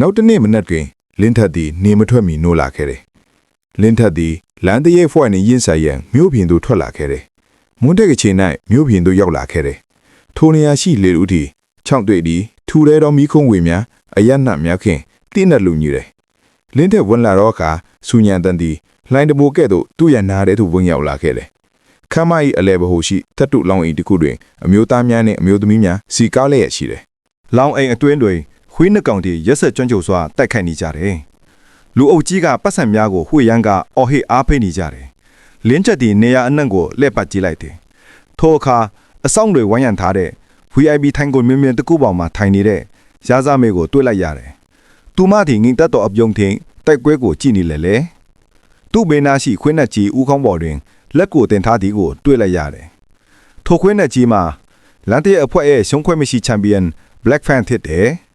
နောက်တစ်နေ့မနက်တွင်လင်းထက်သည်နေမထွက်မီနိုးလာခဲ့တယ်လင်းထက်သည်လမ်းတရဲဖွဲ့နှင့်ရင်ဆိုင်ရန်မြို့ပြင်သို့ထွက်လာခဲ့တယ်မွန်းတက်ကချိန်၌မြို့ပြင်သို့ရောက်လာခဲ့တယ်ထိုနေရာရှိလေဦးသည်ခြောက်တွေ့သည်ထူရဲသောမိခုံးဝေများအယက်နှံ့များခင်တိနက်လူညူတယ်လင်းထက်ဝင်လာတော့အခါစူညံတန်သည်လှိုင်းတဘိုကဲ့သို့သူ့ရဲ့နားထဲသို့ဝင်ရောက်လာခဲ့တယ်ခမ်းမ၏အလဲဘဟုရှိတပ်တုလောင်းအိမ်တစ်ခုတွင်အမျိုးသားများနှင့်အမျိုးသမီးများစီကားလျက်ရှိတယ်လောင်အိမ်အတွင်းတွင် ခွေးနှစ်ကောင်တည်းရက်ဆက်ကျွမ်းကျုံစွာတိုက်ခိုက်နေကြတယ်။လူအုပ်ကြီးကပတ်စံများကိုဝှေ့ရမ်းကအော်ဟစ်အားဖိနေကြတယ်။လင်းချက်တီနေရာအနှံ့ကိုလှည့်ပတ်ကြည့်လိုက်တယ်။ထိုအခါအဆောင်တွေဝိုင်းရံထားတဲ့ VIP ထိုင်ကုန်မြင်းမြင်းတစ်ခုပေါ်မှာထိုင်နေတဲ့ရာဇမေကိုတွေ့လိုက်ရတယ်။သူမသည်ငင်တက်တော်အပြုံးထင်းတိုက်ပွဲကိုကြည့်နေလေလေ။သူ့ဘေးနားရှိခွေးနှက်ကြီးဦးခေါင်းပေါ်တွင်လက်ကိုတင်ထားသည်ကိုတွေ့လိုက်ရတယ်။ထိုခွေးနှက်ကြီးမှာလန်တီအဖွဲ့ရဲ့ရှုံးခွဲမရှိချန်ပီယံ Black Fan ဖြစ်တယ်။